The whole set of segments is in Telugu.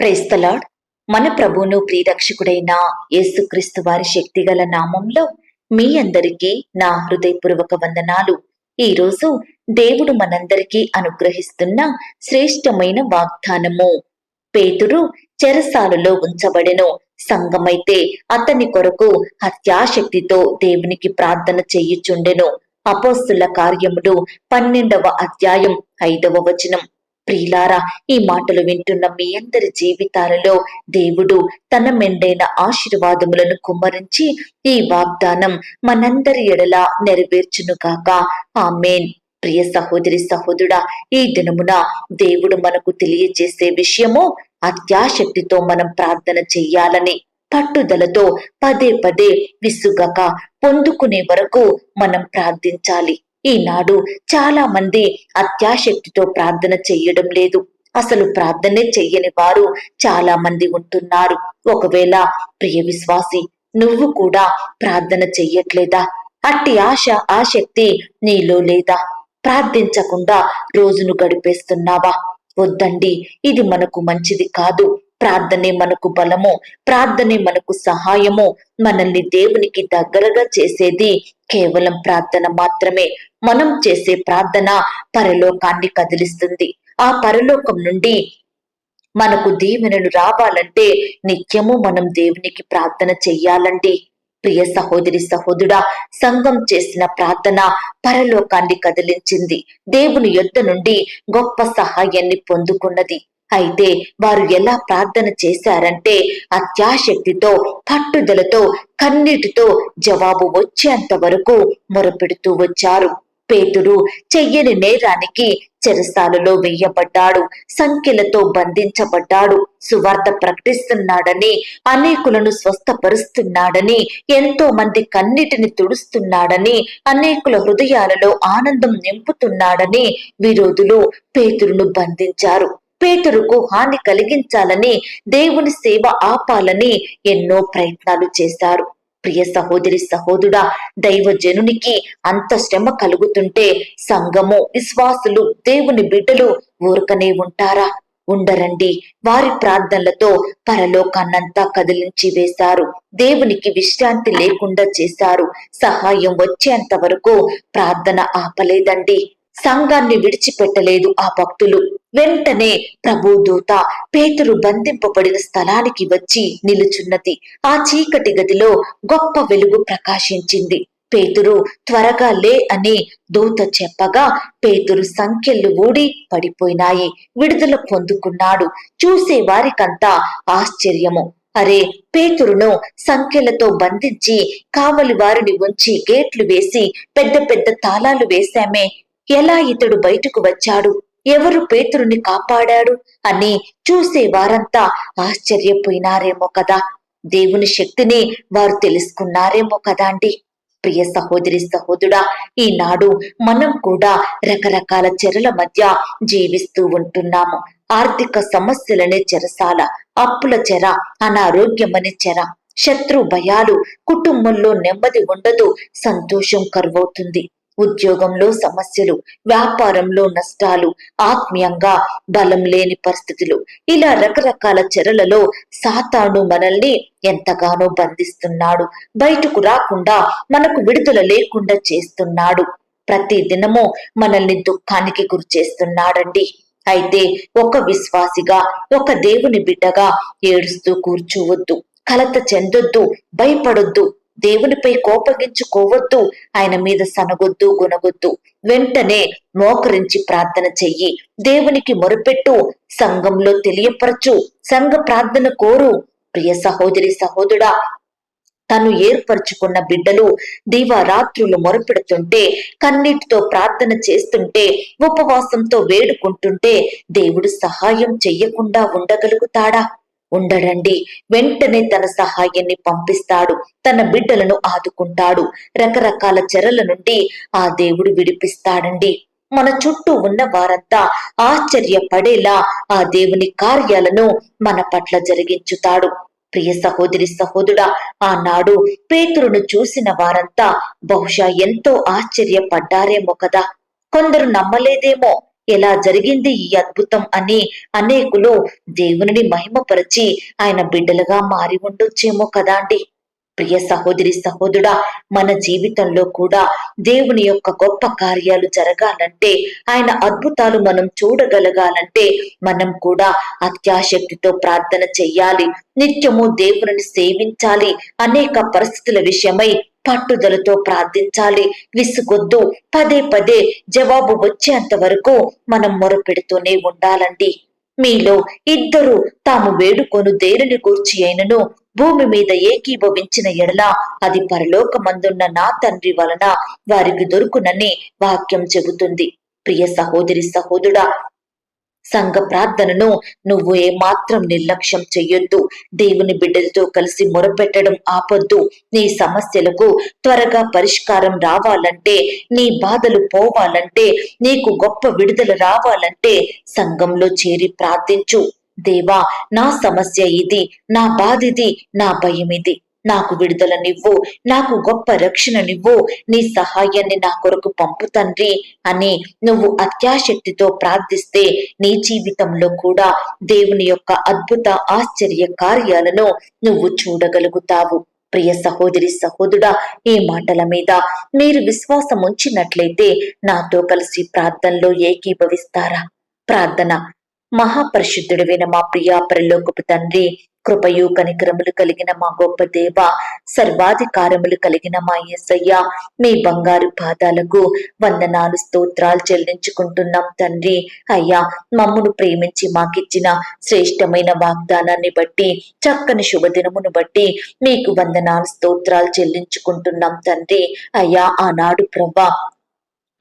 ప్రేస్తలాడ్ మన ప్రభువును ప్రియరక్షకుడైన యేసుక్రీస్తు వారి శక్తిగల నామంలో మీ అందరికీ నా హృదయపూర్వక వందనాలు. ఈ రోజు దేవుడు మనందరికీ అనుగ్రహిస్తున్న శ్రేష్టమైన వాగ్దానము. పేతురు చెరసాలలో ఉంచబడెను. సంఘమైతే అతని కొరకు హత్యాశక్తితో దేవునికి ప్రార్థన చేయుచుండెను. అపోస్తుల కార్యములు పన్నెండవ అధ్యాయం ఐదవ వచనం. ప్రియులారా ఈ మాటలు వింటున్న మీ అందరి జీవితాలలో దేవుడు తన మెండైన ఆశీర్వాదములను కుమ్మరించి ఈ వాగ్దానం మనందరి ఎడలా నెరవేర్చును కాక ఆమెన్. ప్రియ సహోదరి సహోదరుడా ఈ దినమున దేవుడు మనకు తెలియజేసే విషయము అత్యాశక్తితో మనం ప్రార్థన చెయ్యాలని పట్టుదలతో పదే పదే విసుగక పొందుకునే వరకు మనం ప్రార్థించాలి. ఈనాడు చాలా మంది అత్యాశక్తితో ప్రార్థన చెయ్యడం లేదు. అసలు ప్రార్థనే చెయ్యని వారు చాలా మంది ఉంటున్నారు. ఒకవేళ ప్రియ విశ్వాసి నువ్వు కూడా ప్రార్థన చెయ్యట్లేదా? అట్టి ఆశ ఆశక్తి నీలో లేదా? ప్రార్థించకుండా రోజును గడిపేస్తున్నావా? వద్దండి ఇది మనకు మంచిది కాదు. ప్రార్థనే మనకు బలము ప్రార్థనే మనకు సహాయము. మనల్ని దేవునికి దగ్గరగా చేసేది కేవలం ప్రార్థన మాత్రమే. మనం చేసే ప్రార్థన పరలోకాన్ని కదిలిస్తుంది. ఆ పరలోకం నుండి మనకు దీవెనలు రావాలంటే నిత్యము మనం దేవునికి ప్రార్థన చెయ్యాలండి. ప్రియ సహోదరి సహోదరుడా సంఘం చేసిన ప్రార్థన పరలోకాన్ని కదిలించింది. దేవుని యొద్ద నుండి గొప్ప సహాయాన్ని పొందుకున్నది. అయితే వారు ఎలా ప్రార్థన చేశారంటే అత్యాశక్తితో పట్టుదలతో కన్నీటితో జవాబు వచ్చేంత వరకు మొరపెడుతూ వచ్చారు. పేతుడు చెయ్యని నేరానికి చెరసాలలో వెయ్యబడ్డాడు సంఖ్యలతో బంధించబడ్డాడు సువార్త ప్రకటిస్తున్నాడని అనేకులను స్వస్థపరుస్తున్నాడని ఎంతో మంది కన్నిటిని తుడుస్తున్నాడని అనేకుల హృదయాలలో ఆనందం నింపుతున్నాడని విరోధులు పేతురును బంధించారు. పేతురుకు హాని కలిగించాలని దేవుని సేవ ఆపాలని ఎన్నో ప్రయత్నాలు చేశారు. ప్రియ సహోదరి సహోదరుడా దైవజనునికి అంత శ్రమ కలుగుతుంటే సంఘము విశ్వాసులు దేవుని బిడ్డలు ఊరకనే ఉంటారా? ఉండరండి. వారి ప్రార్థనలతో పరలోకాన్నంతా కదిలించి వేశారు. దేవునికి విశ్రాంతి లేకుండా చేశారు. సహాయం వచ్చేంత వరకు ప్రార్థన ఆపలేదండి. సంఘాన్ని విడిచిపెట్టలేదు ఆ భక్తులు. వెంటనే ప్రభు దూత పేతురు బంధింపబడిన స్థలానికి వచ్చి నిలుచున్నది. ఆ చీకటి గదిలో గొప్ప వెలుగు ప్రకాశించింది. పేతురు త్వరగా లే అని దూత చెప్పగా పేతురు సంఖ్యలు ఊడి పడిపోయినాయి. విడుదల పొందుకున్నాడు. చూసే వారికంతా ఆశ్చర్యము. అరే పేతురును సంఖ్యలతో బంధించి కావలి వారిని ఉంచి గేట్లు వేసి పెద్ద పెద్ద తాళాలు వేశామే. ఎలా ఇతడు బయటకు వచ్చాడు? ఎవరు పేతురుని కాపాడాడు? అని చూసే వారంతా ఆశ్చర్యపోయినారేమో కదా. దేవుని శక్తిని వారు తెలుసుకున్నారేమో కదా అండి. ప్రియ సహోదరి సహోదరుడా ఈనాడు మనం కూడా రకరకాల చెరల మధ్య జీవిస్తూ ఉంటున్నాము. ఆర్థిక సమస్యలనే చెరసాల అప్పుల చెర అనారోగ్యమని చెర. శత్రు భయాలు కుటుంబంలో నెమ్మది ఉండదు సంతోషం కరువవుతుంది. ఉద్యోగంలో సమస్యలు వ్యాపారంలో నష్టాలు ఆత్మీయంగా బలం లేని పరిస్థితులు. ఇలా రకరకాల చెరలలో సాతాను మనల్ని ఎంతగానో బంధిస్తున్నాడు. బయటకు రాకుండా మనకు విడుదల లేకుండా చేస్తున్నాడు. ప్రతి దినము మనల్ని దుఃఖానికి గురి చేస్తున్నాడండి. అయితే ఒక విశ్వాసిగా ఒక దేవుని బిడ్డగా ఏడుస్తూ కూర్చోవద్దు. కలత చెందొద్దు భయపడొద్దు. దేవునిపై కోపగించుకోవద్దు ఆయన మీద సనగొద్దు గునగొద్దు వెంటనే మోకరించి ప్రార్థన చెయ్యి. దేవునికి మొరుపెట్టు సంఘంలో తెలియపరచు సంఘ ప్రార్థన కోరు. ప్రియ సహోదరి సహోదరుడా తను ఏర్పరచుకున్న బిడ్డలు దివారాత్రులు మొరపెడుతుంటే కన్నీటితో ప్రార్థన చేస్తుంటే ఉపవాసంతో వేడుకుంటుంటే దేవుడు సహాయం చెయ్యకుండా ఉండగలుగుతాడా? ఉండడండి వెంటనే తన సహాయాన్ని పంపిస్తాడు. తన బిడ్డలను ఆదుకుంటాడు. రకరకాల చెరల నుండి ఆ దేవుడు విడిపిస్తాడండి. మన చుట్టూ ఉన్న వారంతా ఆశ్చర్యపడేలా ఆ దేవుని కార్యాలను మన పట్ల జరిగించుతాడు. ప్రియ సహోదరి సహోదరుడా ఆనాడు పేతురును చూసిన వారంతా బహుశా ఎంతో ఆశ్చర్యపడ్డారేమో కదా. కొందరు నమ్మలేదేమో. ఎలా జరిగింది ఈ అద్భుతం అని అనేకులు దేవునిని మహిమపరిచి ఆయన బిడ్డలుగా మారి ఉండొచ్చేమో కదా అండి. ప్రియ సహోదరి సహోదరుడా మన జీవితంలో కూడా దేవుని యొక్క గొప్ప కార్యాలు జరగాలంటే ఆయన అద్భుతాలు మనం చూడగలగాలంటే మనం కూడా అత్యాశక్తితో ప్రార్థన చెయ్యాలి. నిత్యము దేవుని సేవించాలి అనేక పరిస్థితుల విషయమై పట్టుదలతో ప్రార్థించాలి. విసుగొద్దు. పదే పదే జవాబు వచ్చేంత వరకు మనం మొరపెడుతూనే ఉండాలండి. మీలో ఇద్దరు తాము వేడుకొను దేనిని గూర్చి అయినను భూమి మీద ఏకీభవించిన ఎడల అది పరలోకమందున్న నా తండ్రి వలన వారికి దొరుకునని వాక్యం చెబుతుంది. ప్రియ సహోదరి సహోదరుడా సంఘ ప్రార్థనను నువ్వు ఏమాత్రం నిర్లక్ష్యం చెయ్యొద్దు. దేవుని బిడ్డలతో కలిసి మొరపెట్టడం ఆపొద్దు. నీ సమస్యలకు త్వరగా పరిష్కారం రావాలంటే నీ బాధలు పోవాలంటే నీకు గొప్ప విడుదల రావాలంటే సంఘంలో చేరి ప్రార్థించు. దేవా నా సమస్య ఇది నా బాధిది నా భయం ఇది. నాకు విడుదలనివ్వు నాకు గొప్ప రక్షణనివ్వు నీ సహాయాన్ని నా కొరకు పంపు తండ్రి అని నువ్వు అత్యాశక్తితో ప్రార్థిస్తే నీ జీవితంలో కూడా దేవుని యొక్క అద్భుత ఆశ్చర్య కార్యాలను నువ్వు చూడగలుగుతావు. ప్రియ సహోదరి సహోదరుడా ఈ మాటల మీద మీరు విశ్వాసం ఉంచినట్లయితే నాతో కలిసి ప్రార్థనలో ఏకీభవిస్తారా? ప్రార్థన. మహాపరిశుద్ధుడివైన మా ప్రియా పరలోకపు తండ్రి కృపయు కనికరములు కలిగిన మా గొప్ప దేవ సర్వాధికారములు కలిగిన మా యేసయ్య. మీ బంగారు పాదాలకు వందనాలు స్తోత్రాలు చెల్లించుకుంటున్నాం తండ్రి. అయ్యా మమ్మను ప్రేమించి మాకిచ్చిన శ్రేష్టమైన వాగ్దానాన్ని బట్టి చక్కని శుభదినమును బట్టి మీకు వందనాలు స్తోత్రాలు చెల్లించుకుంటున్నాం తండ్రి. అయ్యా ఆనాడు ప్రభా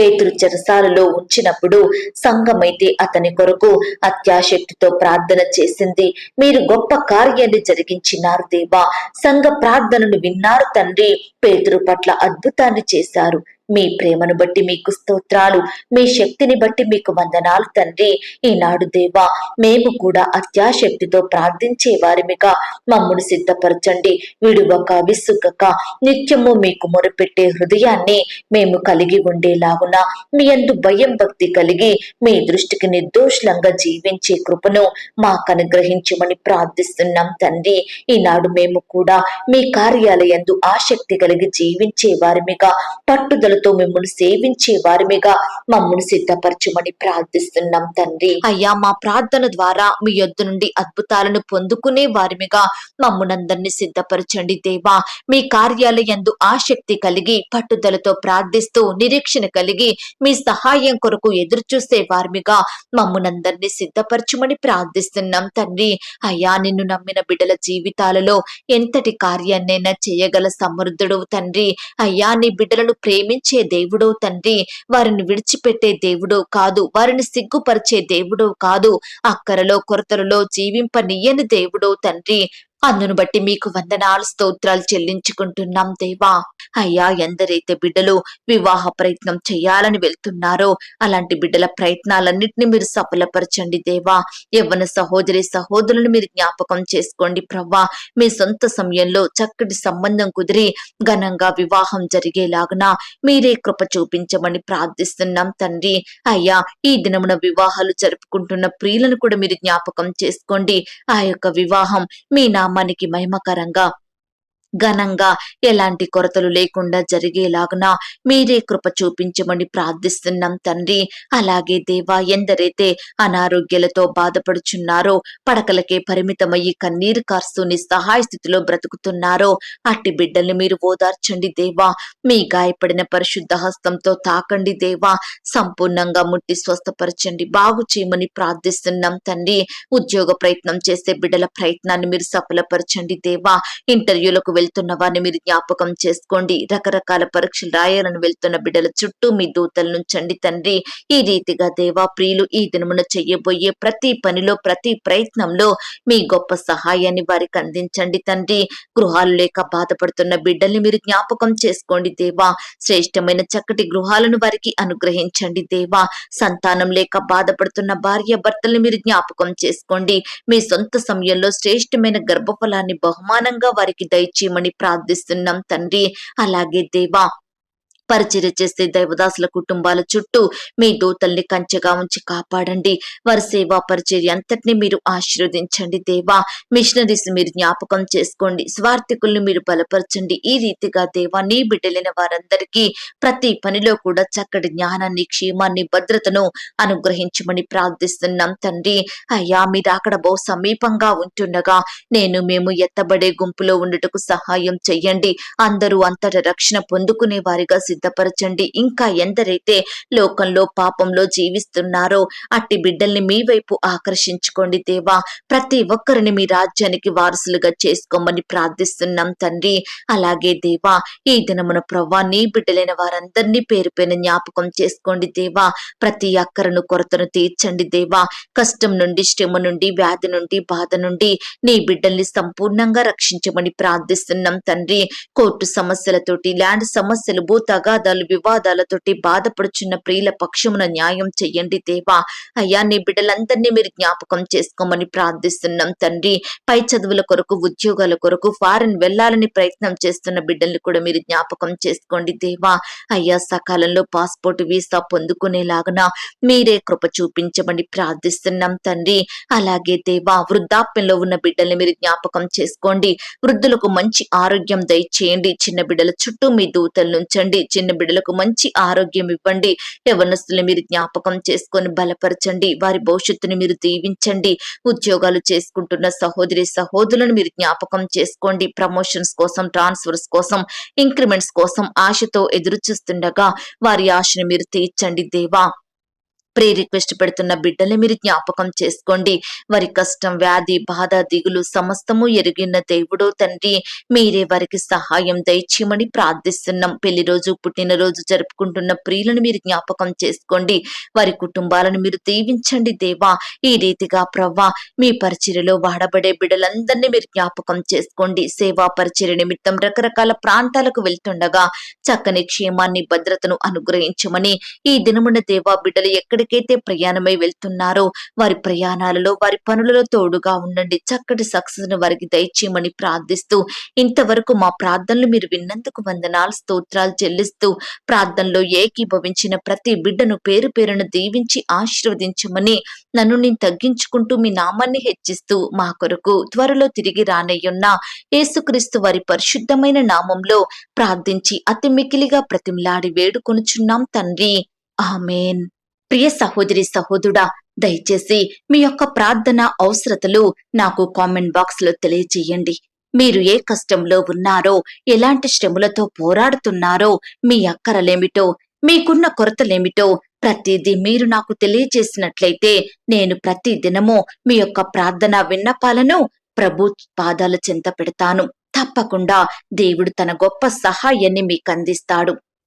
పేతురు చెరసాలలో ఉంచినప్పుడు సంఘమైతే అతని కొరకు అత్యాశక్తితో ప్రార్థన చేసింది. మీరు గొప్ప కార్యాన్ని జరిగించినారు దేవా. సంఘ ప్రార్థనను విన్నారు తండ్రి. పేతురు పట్ల అద్భుతాన్ని చేశారు. మీ ప్రేమను బట్టి మీకు స్తోత్రాలు మీ శక్తిని బట్టి మీకు వందనాలు తండ్రి. ఈనాడు దేవా మేము కూడా అత్యాశక్తితో ప్రార్థించే వారిమిగా మమ్మను సిద్ధపరచండి విడువక విసుగక. నిత్యము మీకు మొరపెట్టే హృదయాన్ని మేము కలిగి ఉండేలాగున మీ అందు భయం భక్తి కలిగి మీ దృష్టికి నిర్దోషులంగా జీవించే కృపను మాకు అనుగ్రహించమని ప్రార్థిస్తున్నాం తండ్రి. ఈనాడు మేము కూడా మీ కార్యాలయందు ఆసక్తి కలిగి జీవించే వారిమిగా పట్టుదలతో మిమ్మల్ని సేవించే వారిమిగా మమ్మల్ని సిద్ధపరచమని ప్రార్థిస్తున్నాం తండ్రి. అయ్యా మా ప్రార్థన ద్వారా మీ యొద్ద నుండి అద్భుతాలను పొందుకునే వారిమిగా మమ్మునందరినీ సిద్ధపరచండి దేవా. మీ కార్యాలయందు ఆసక్తి కలిగి పట్టుదలతో ప్రార్థిస్తూ నిరీక్షణ కలిగి మీ సహాయం కొరకు ఎదురు చూసే వారిమిగా మమ్మునందరినీ సిద్ధపరచమని ప్రార్థిస్తున్నాం తండ్రి. అయ్యా నిన్ను నమ్మిన బిడ్డల జీవితాలలో ఎంతటి కార్యాన్నైనా చేయగల సమృద్ధుడు తండ్రి. అయ్యా నీ బిడ్డలను ప్రేమించి దేవుడో తండ్రి వారిని విడిచిపెట్టే దేవుడో కాదు వారిని సిగ్గుపరిచే దేవుడో కాదు అక్కరలో కొరతలలో జీవింపనీయని దేవుడో తండ్రి అందును బట్టి మీకు వందనాలు స్తోత్రాలు చెల్లించుకుంటున్నాం దేవా. అయ్యా ఎందరైతే బిడ్డలు వివాహ ప్రయత్నం చేయాలని వెళ్తున్నారో అలాంటి బిడ్డల ప్రయత్నాలన్నింటినీ మీరు సఫలపరచండి దేవా. యవ్వన సహోదరి సహోదరులను మీరు జ్ఞాపకం చేసుకోండి ప్రవ్వా. మీ సొంత సమయంలో చక్కటి సంబంధం కుదిరి ఘనంగా వివాహం జరిగేలాగున మీరే కృప చూపించమని ప్రార్థిస్తున్నాం తండ్రి. అయ్యా ఈ దినమున వివాహాలు జరుపుకుంటున్న ప్రియులను కూడా మీరు జ్ఞాపకం చేసుకోండి. ఆ యొక్క వివాహం మీ నామానికి మహిమకరంగా ఘనంగా ఎలాంటి కొరతలు లేకుండా జరిగేలాగున మీరే కృప చూపించమని ప్రార్థిస్తున్నాం తండ్రి. అలాగే దేవా ఎందరైతే అనారోగ్యాలతో బాధపడుచున్నారో పడకలకే పరిమితమయ్యి కన్నీరు కార్స్తూ నిస్సహాయ స్థితిలో బ్రతుకుతున్నారో అట్టి బిడ్డల్ని మీరు ఓదార్చండి దేవా. మీ గాయపడిన పరిశుద్ధ హస్తంతో తాకండి దేవా. సంపూర్ణంగా ముట్టి స్వస్థపరచండి. బాగు చేయమని ప్రార్థిస్తున్నాం తండ్రి. ఉద్యోగ ప్రయత్నం చేసే బిడ్డల ప్రయత్నాన్ని మీరు సఫలపరచండి దేవా. ఇంటర్వ్యూలకు వెళ్తున్న వారిని మీరు జ్ఞాపకం చేసుకోండి. రకరకాల పరీక్షలు రాయాలని వెళ్తున్న బిడ్డల చుట్టూ మీ దూతలు నుంచండి తండ్రి. ఈ రీతిగా దేవా ప్రియులు ఈ దినమున చెయ్యబోయే ప్రతి పనిలో ప్రతి ప్రయత్నంలో మీ గొప్ప సహాయాన్ని వారికి అందించండి తండ్రి. గృహాలు లేక బాధపడుతున్న బిడ్డల్ని మీరు జ్ఞాపకం చేసుకోండి దేవా. శ్రేష్టమైన చక్కటి గృహాలను వారికి అనుగ్రహించండి దేవా. సంతానం లేక బాధపడుతున్న భార్య భర్తల్ని మీరు జ్ఞాపకం చేసుకోండి. మీ సొంత సమయంలో శ్రేష్టమైన గర్భఫలాన్ని బహుమానంగా వారికి దయచి చేయమని ప్రార్థిస్తున్నాం తండ్రి. అలాగే దేవా పరిచర్య చేసే దైవదాసుల కుటుంబాల చుట్టూ మీ దూతల్ని కంచెగా ఉంచి కాపాడండి. వారి సేవా పరిచర్య అంతటిని మీరు ఆశీర్వదించండి దేవా. మిషనరీస్ మీరు జ్ఞాపకం చేసుకోండి. స్వార్థికుల్ని మీరు బలపరచండి. ఈ రీతిగా దేవా నీ బిడ్డలైన వారందరికీ ప్రతి పనిలో కూడా చక్కటి జ్ఞానాన్ని క్షేమాన్ని భద్రతను అనుగ్రహించమని ప్రార్థిస్తున్నాం తండ్రి. అయ్యా మీరు అక్కడ బహు సమీపంగా ఉంటుండగా నేను మేము ఎత్తబడే గుంపులో ఉండటకు సహాయం చెయ్యండి. అందరూ అంతట రక్షణ పొందుకునే వారిగా సిద్ధపరచండి. ఇంకా ఎందరైతే లోకంలో పాపంలో జీవిస్తున్నారో అట్టి బిడ్డల్ని మీ వైపు ఆకర్షించుకోండి దేవా. ప్రతి ఒక్కరిని మీ రాజ్యానికి వారసులుగా చేసుకోమని ప్రార్థిస్తున్నాం తండ్రి. అలాగే దేవా ఈ దినమున ప్రవ్వా నీ బిడ్డలైన వారందరినీ పేరు పైన జ్ఞాపకం చేసుకోండి దేవా. ప్రతి అక్కరను కొరతను తీర్చండి దేవా. కష్టం నుండి శ్రమ నుండి వ్యాధి నుండి బాధ నుండి నీ బిడ్డల్ని సంపూర్ణంగా రక్షించమని ప్రార్థిస్తున్నాం తండ్రి. కోర్టు సమస్యలతోటి ల్యాండ్ సమస్యలు భూ తగాదాలు వివాదాలతోటి బాధపడుచున్న ప్రియుల పక్షమున న్యాయం చెయ్యండి దేవా. అయ్యా నీ బిడ్డలందరినీ మీరు జ్ఞాపకం చేసుకోమని ప్రార్థిస్తున్నాం తండ్రి. పై చదువుల కొరకు ఉద్యోగాల కొరకు ఫారెన్ వెళ్ళాలని ప్రయత్నం చేస్తున్న బిడ్డల్ని కూడా మీరు జ్ఞాపకం చేసుకోండి దేవా. అయ్యా సకాలంలో పాస్పోర్ట్ వీసా పొందుకునేలాగన మీరే కృప చూపించమని ప్రార్థిస్తున్నాం తండ్రి. అలాగే దేవా వృద్ధాప్యంలో ఉన్న బిడ్డల్ని మీరు జ్ఞాపకం చేసుకోండి. వృద్ధులకు మంచి ఆరోగ్యం దయచేయండి. చిన్న బిడ్డల చుట్టూ మీ దూతలు ఉంచండి. చిన్న బిడ్డలకు మంచి ఆరోగ్యం ఇవ్వండి. యవనస్తులు మీరు జ్ఞాపకం చేసుకొని బలపరచండి. వారి భవిష్యత్తుని మీరు దీవించండి. ఉద్యోగాలు చేసుకుంటున్న సహోదరి సహోదరులను మీరు జ్ఞాపకం చేసుకోండి. ప్రమోషన్స్ కోసం ట్రాన్స్ఫర్స్ కోసం ఇంక్రిమెంట్స్ కోసం ఆశతో ఎదురు చూస్తుండగా వారి ఆశను మీరు తీర్చండి దేవా. ప్రే రిక్వెస్ట్ పెడుతున్న బిడ్డల్ని మీరు జ్ఞాపకం చేసుకోండి. వారి కష్టం వ్యాధి బాధ దిగులు సమస్తము ఎరిగిన దేవుడో తండ్రి. మీరే వారికి సహాయం దయచేయమని ప్రార్థిస్తున్నాం. పెళ్ళి రోజు పుట్టినరోజు జరుపుకుంటున్న ప్రియులను మీరు జ్ఞాపకం చేసుకోండి. వారి కుటుంబాలను మీరు దీవించండి దేవా. ఈ రీతిగా ప్రవ్వా మీ పరిచర్యలో వాడబడే బిడ్డలందరినీ మీరు జ్ఞాపకం చేసుకోండి. సేవా పరిచర్య నిమిత్తం రకరకాల ప్రాంతాలకు వెళ్తుండగా చక్కని క్షేమాన్ని భద్రతను అనుగ్రహించమని ఈ దినమున దేవా బిడ్డలు ఎక్కడికి ఎక్కడికైతే ప్రయాణమై వెళ్తున్నారో వారి ప్రయాణాలలో వారి పనులలో తోడుగా ఉండండి. చక్కటి సక్సెస్ను వారికి దయచేయమని ప్రార్థిస్తూ ఇంతవరకు మా ప్రార్థనలు మీరు విన్నందుకు వందనాలు స్తోత్రాలు చెల్లిస్తూ ప్రార్థనలో ఏకీభవించిన ప్రతి బిడ్డను పేరు పేరును దీవించి ఆశీర్వదించమని నన్ను నేను తగ్గించుకుంటూ మీ నామాన్ని హెచ్చిస్తూ మా కొరకు త్వరలో తిరిగి రానయ్యున్న యేసుక్రీస్తు వారి పరిశుద్ధమైన నామంలో ప్రార్థించి అతి మికిలిగా ప్రతిమలాడి వేడుకొనుచున్నాం తండ్రి. ఆమెన్. ప్రియ సహోదరి సహోదరుడా దయచేసి మీ యొక్క ప్రార్థన అవసరతలు నాకు కామెంట్ బాక్స్లో తెలియజేయండి. మీరు ఏ కష్టంలో ఉన్నారో ఎలాంటి శ్రమలతో పోరాడుతున్నారో మీ అక్కరలేమిటో మీకున్న కొరతలేమిటో ప్రతిదీ మీరు నాకు తెలియజేసినట్లయితే నేను ప్రతి దినము మీ యొక్క ప్రార్థన విన్నపాలను ప్రభు పాదాల చెంత పెడతాను. తప్పకుండా దేవుడు తన గొప్ప సహాయాన్ని మీకు అందిస్తాడు